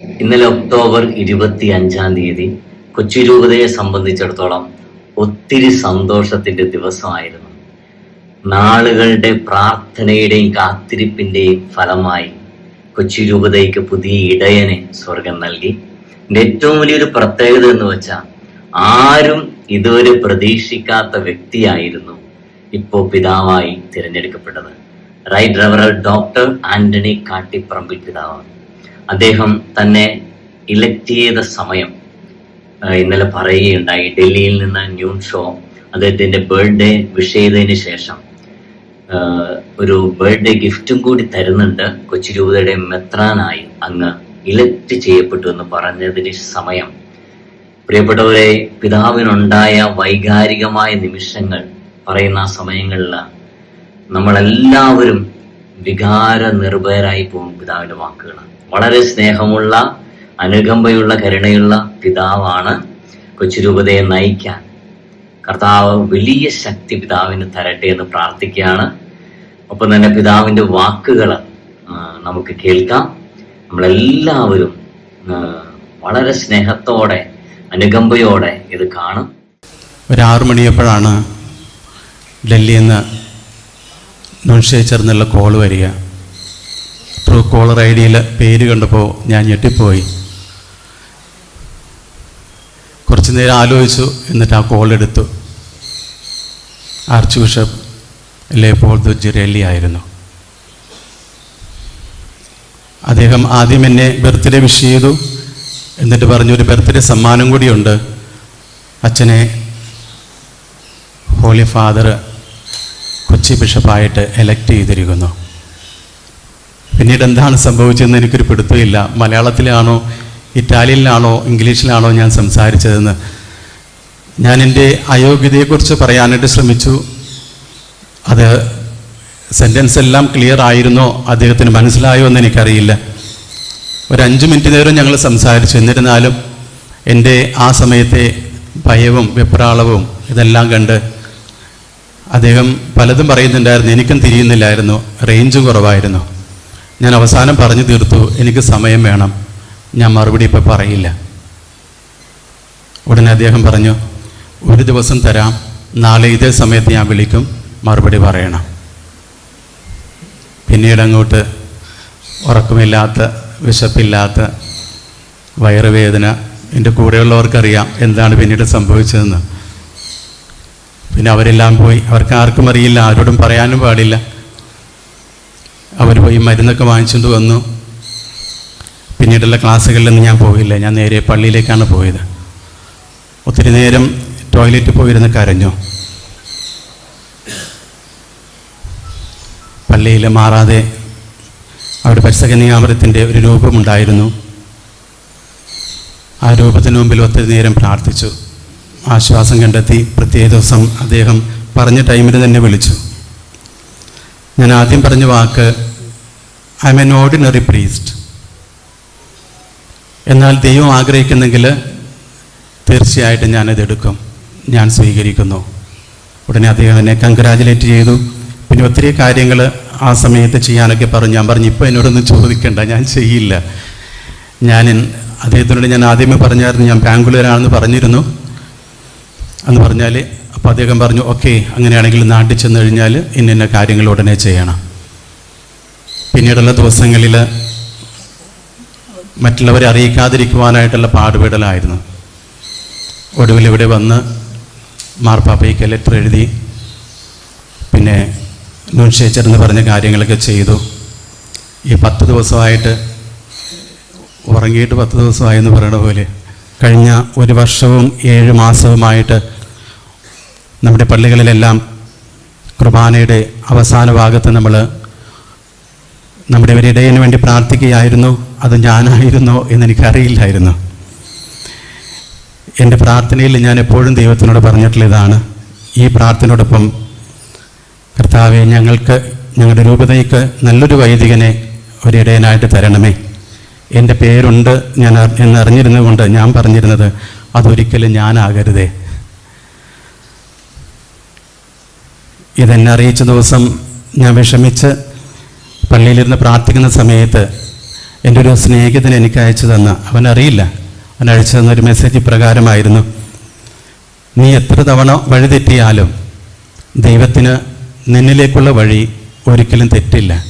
ഇന്നലെ ഒക്ടോബർ ഇരുപത്തി അഞ്ചാം തീയതി കൊച്ചി രൂപതയെ സംബന്ധിച്ചിടത്തോളം ഒത്തിരി സന്തോഷത്തിന്റെ ദിവസമായിരുന്നു. നാളുകളുടെ പ്രാർത്ഥനയുടെയും കാത്തിരിപ്പിന്റെയും ഫലമായി കൊച്ചി രൂപതയ്ക്ക് പുതിയ ഇടയനെ സ്വർഗം നൽകി. ഏറ്റവും വലിയൊരു പ്രത്യേകത എന്ന് വെച്ചാൽ ആരും ഇതുവരെ പ്രതീക്ഷിക്കാത്ത വ്യക്തിയായിരുന്നു ഇപ്പോൾ പിതാവായി തിരഞ്ഞെടുക്കപ്പെട്ടത്. റൈറ്റ് റവറൽ ഡോക്ടർ ആന്റണി കാട്ടിപ്പറമ്പിൽ പിതാവ്. അദ്ദേഹം തന്നെ ഇലക്ട് ചെയ്ത സമയം ഇന്നലെ പറയുകയുണ്ടായി. ഡൽഹിയിൽ നിന്ന് ന്യൂൺ ഷോ അദ്ദേഹത്തിന്റെ ബർത്ത്ഡേ വിഷ് ചെയ്തതിന് ശേഷം ഒരു ബർത്ത്ഡേ ഗിഫ്റ്റും കൂടി തരുന്നുണ്ട്. കൊച്ചി രൂപതയുടെ മെത്രാനായി അങ്ങ് ഇലക്ട് ചെയ്യപ്പെട്ടു എന്ന് പറഞ്ഞതിന് സമയം. പ്രിയപ്പെട്ടവരെ പിതാവിനുണ്ടായ വൈകാരികമായ നിമിഷങ്ങൾ പറയുന്ന സമയങ്ങളിൽ നമ്മളെല്ലാവരും വികാര നിർഭയരായി പോകും പിതാവിന്റെ വാക്കുകൾ വളരെ സ്നേഹമുള്ള അനുകമ്പയുള്ള കരുണയുള്ള പിതാവാണ് കൊച്ചുരൂപതയെ നയിക്കാൻ. കർത്താവ് വലിയ ശക്തി പിതാവിന് തരട്ടെ എന്ന് പ്രാർത്ഥിക്കുകയാണ്. ഒപ്പം തന്നെ പിതാവിന്റെ വാക്കുകൾ നമുക്ക് കേൾക്കാം. നമ്മളെല്ലാവരും വളരെ സ്നേഹത്തോടെ അനുകമ്പയോടെ ഇത് കാണും. ഒരു ആറു മണിയപ്പോഴാണ് ഡൽഹിയിൽ നിന്ന് എന്നുള്ള കോൾ വരിക. ട്രൂ കോളർ ഐ ഡിയിൽ പേര് കണ്ടപ്പോൾ ഞാൻ ഞെട്ടിപ്പോയി. കുറച്ച് നേരം ആലോചിച്ചു എന്നിട്ട് ആ കോൾ എടുത്തു. ആർച്ച് ബിഷപ്പ് ലേപ്പോൾ ദുജിരേലി ആയിരുന്നു. അദ്ദേഹം ആദ്യം എന്നെ ബർത്ത്ഡേ വിഷ് ചെയ്തു എന്നിട്ട് പറഞ്ഞു ഒരു ബർത്ത്ഡേ സമ്മാനം കൂടിയുണ്ട്. അച്ഛനെ ഹോളി ഫാദർ കൊച്ചി ബിഷപ്പായിട്ട് എലക്ട് ചെയ്തിരിക്കുന്നു. പിന്നീട് എന്താണ് സംഭവിച്ചതെന്ന് എനിക്കൊരു പിടുത്തമില്ല. മലയാളത്തിലാണോ ഇറ്റാലിയനിലാണോ ഇംഗ്ലീഷിലാണോ ഞാൻ സംസാരിച്ചതെന്ന്. ഞാൻ എന്റെ അയോഗ്യതയെക്കുറിച്ച് പറയാനായിട്ട് ശ്രമിച്ചു. അത് സെന്റൻസ് എല്ലാം ക്ലിയർ ആയിരുന്നോ? അദ്ദേഹത്തിന് മനസ്സിലായോ എന്ന് എനിക്കറിയില്ല. ഒരു അഞ്ച് മിനിറ്റ് നേരം ഞങ്ങൾ സംസാരിച്ചു. എന്നിരുന്നാലും എന്റെ ആ സമയത്തെ ഭയവും വെപ്രാളവും ഇതെല്ലാം കണ്ട് അദ്ദേഹം പലതും പറയുന്നുണ്ടായിരുന്നു. എനിക്കും തിരിയുന്നില്ലായിരുന്നു. റേഞ്ചും കുറവായിരുന്നു. ഞാൻ അവസാനം പറഞ്ഞു തീർത്തു എനിക്ക് സമയം വേണം. ഞാൻ മറുപടി ഇപ്പോൾ പറയില്ല. ഉടനെ അദ്ദേഹം പറഞ്ഞു ഒരു ദിവസം തരാം. നാളെ ഇതേ സമയത്ത് ഞാൻ വിളിക്കും. മറുപടി പറയണം. പിന്നീട് അങ്ങോട്ട് ഉറക്കമില്ലാത്ത വിശപ്പില്ലാത്ത വയറുവേദന എന്റെ കൂടെയുള്ളവർക്കറിയാം എന്താണ് പിന്നീട് സംഭവിച്ചതെന്ന്. പിന്നെ അവരെല്ലാം പോയി. അവർക്ക് ആർക്കും അറിയില്ല ആരോടും പറയാനും പാടില്ല. അവർ പോയി മരുന്നൊക്കെ വാങ്ങിച്ചുകൊണ്ട് വന്നു. പിന്നീടുള്ള ക്ലാസ്സുകളിലൊന്നും ഞാൻ പോയില്ല. ഞാൻ നേരെ പള്ളിയിലേക്കാണ് പോയത്. ഒത്തിരി നേരം ടോയ്ലറ്റിൽ പോയിരുന്ന് കരഞ്ഞു. പള്ളിയിൽ മാറാതെ അവിടെ പരിസകന്യാമരത്തിന്റെ ഒരു രൂപമുണ്ടായിരുന്നു. ആ രൂപത്തിന് മുമ്പിൽ ഒത്തിരി നേരം പ്രാർത്ഥിച്ചു. ആശ്വാസം കണ്ടെത്തി പ്രത്യേക ദിവസം അദ്ദേഹം പറഞ്ഞ ടൈമിൽ തന്നെ വിളിച്ചു. ഞാൻ ആദ്യം പറഞ്ഞ വാക്ക് I am an ordinary priest എന്നാൽ ദൈവം ആഗ്രഹിക്കുന്നെങ്കിൽ തീർച്ചയായിട്ടും ഞാനത് എടുക്കും. ഞാൻ സ്വീകരിക്കുന്നു. ഉടനെ അദ്ദേഹം എന്നെ കൺഗ്രാജുലേറ്റ് ചെയ്തു. പിന്നെ ഒത്തിരി കാര്യങ്ങൾ ആ സമയത്ത് ചെയ്യാനൊക്കെ പറഞ്ഞു. ഞാൻ പറഞ്ഞു ഇപ്പോൾ എന്നോടൊന്നും ചോദിക്കണ്ട ഞാൻ ചെയ്യില്ല. ഞാൻ അദ്ദേഹത്തിനോട് ഞാൻ ആദ്യമേ പറഞ്ഞായിരുന്നു ഞാൻ ബാംഗ്ലൂരാണെന്ന് പറഞ്ഞിരുന്നു. എന്ന് പറഞ്ഞാൽ അപ്പോൾ അദ്ദേഹം പറഞ്ഞു ഓക്കെ അങ്ങനെയാണെങ്കിൽ നാട്ടിൽ ചെന്ന് കഴിഞ്ഞാൽ ഇന്ന ഇന്ന കാര്യങ്ങൾ ഉടനെ ചെയ്യണം. പിന്നീടുള്ള ദിവസങ്ങളിൽ മറ്റുള്ളവരെ അറിയിക്കാതിരിക്കുവാനായിട്ടുള്ള പാടുപെടലായിരുന്നു. ഒടുവിൽ ഇവിടെ വന്ന് മാർപ്പാപ്പയ്ക്ക് ലെറ്റർ എഴുതി പിന്നെ ന്യൂൻഷേച്ചർ എന്ന് പറഞ്ഞ കാര്യങ്ങളൊക്കെ ചെയ്തു. ഈ പത്ത് ദിവസമായിട്ട് ഉറങ്ങിയിട്ട് പത്ത് ദിവസമായി എന്ന് പറയുന്ന പോലെ കഴിഞ്ഞ ഒരു വർഷവും ഏഴ് മാസവുമായിട്ട് നമ്മുടെ പള്ളികളിലെല്ലാം കുർബാനയുടെ അവസാന ഭാഗത്ത് നമ്മൾ നമ്മുടെ ഒരു വേണ്ടി പ്രാർത്ഥിക്കുകയായിരുന്നു. അത് ഞാനായിരുന്നോ എന്നെനിക്കറിയില്ലായിരുന്നു. എന്റെ പ്രാർത്ഥനയിൽ ഞാൻ എപ്പോഴും ദൈവത്തിനോട് പറഞ്ഞിട്ടുള്ള ഇതാണ്. ഈ പ്രാർത്ഥനയോടൊപ്പം കർത്താവെ ഞങ്ങൾക്ക് ഞങ്ങളുടെ രൂപതയ്ക്ക് നല്ലൊരു വൈദികനെ ഒരു ഇടയനായിട്ട് തരണമേ. എന്റെ പേരുണ്ട് ഞാൻ എന്നറിഞ്ഞിരുന്നത് കൊണ്ട് ഞാൻ പറഞ്ഞിരുന്നത് അതൊരിക്കലും ഞാനാകരുതേ. ഇതെന്നെ അറിയിച്ച ദിവസം ഞാൻ വിഷമിച്ച് പള്ളിയിലിരുന്ന് പ്രാർത്ഥിക്കുന്ന സമയത്ത് എന്റെ ഒരു സ്നേഹിതൻ എനിക്ക് അയച്ചു തന്ന അവനറിയില്ല അവൻ അയച്ചു തന്ന ഒരു മെസ്സേജ് പ്രകാരമായിരുന്നു നീ എത്ര തവണ വഴിതെറ്റിയാലും ദൈവത്തിന് നിന്നിലേക്കുള്ള വഴി ഒരിക്കലും തെറ്റില്ല.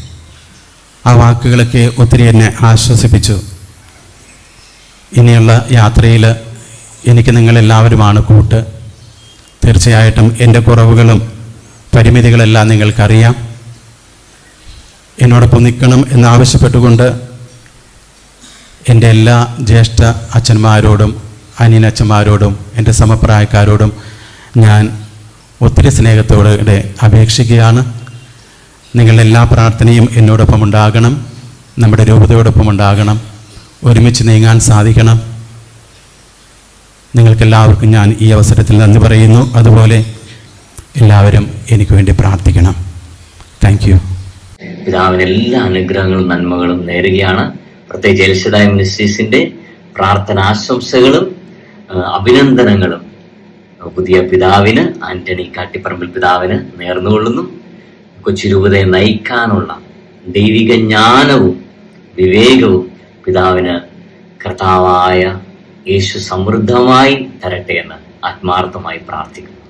ആ വാക്കുകളൊക്കെ ഒത്തിരി എന്നെ ആശ്വസിപ്പിച്ചു. ഇനിയുള്ള യാത്രയിൽ എനിക്ക് നിങ്ങളെല്ലാവരുമാണ് കൂട്ട്. തീർച്ചയായിട്ടും എന്റെ കുറവുകളും പരിമിതികളെല്ലാം നിങ്ങൾക്കറിയാം. എന്നോടൊപ്പം നിൽക്കണം എന്നാവശ്യപ്പെട്ടുകൊണ്ട് എന്റെ എല്ലാ ജ്യേഷ്ഠ അച്ഛന്മാരോടും അനിയനച്ഛന്മാരോടും എന്റെ സമപ്രായക്കാരോടും ഞാൻ ഒത്തിരി സ്നേഹത്തോടെ അപേക്ഷിക്കുകയാണ്. നിങ്ങളുടെ എല്ലാ പ്രാർത്ഥനയും എന്നോടൊപ്പം ഉണ്ടാകണം. നമ്മുടെ രൂപതയോടൊപ്പം ഉണ്ടാകണം. ഒരുമിച്ച് നീങ്ങാൻ സാധിക്കണം. നിങ്ങൾക്കെല്ലാവർക്കും ഞാൻ ഈ അവസരത്തിൽ നന്ദി പറയുന്നു. അതുപോലെ എല്ലാവരും എനിക്ക് വേണ്ടി പ്രാർത്ഥിക്കണം. താങ്ക് യു പിതാവിന് എല്ലാ അനുഗ്രഹങ്ങളും നന്മകളും നേരുകയാണ്. പ്രത്യേകിച്ച് എൽഷദായ മിനിസ്റ്റീസിന്റെ പ്രാർത്ഥനാശംസകളും ആശംസകളും അഭിനന്ദനങ്ങളും. പുതിയ പിതാവിന് ആന്റണി കാട്ടിപ്പറമ്പിൽ പിതാവിന് നേർന്നുകൊള്ളുന്നു. കൊച്ചി രൂപതയെ നയിക്കാനുള്ള ദൈവിക ജ്ഞാനവും വിവേകവും പിതാവിന് കർത്താവായ യേശു സമൃദ്ധമായി തരട്ടെ എന്ന് ആത്മാർത്ഥമായി പ്രാർത്ഥിക്കുന്നു.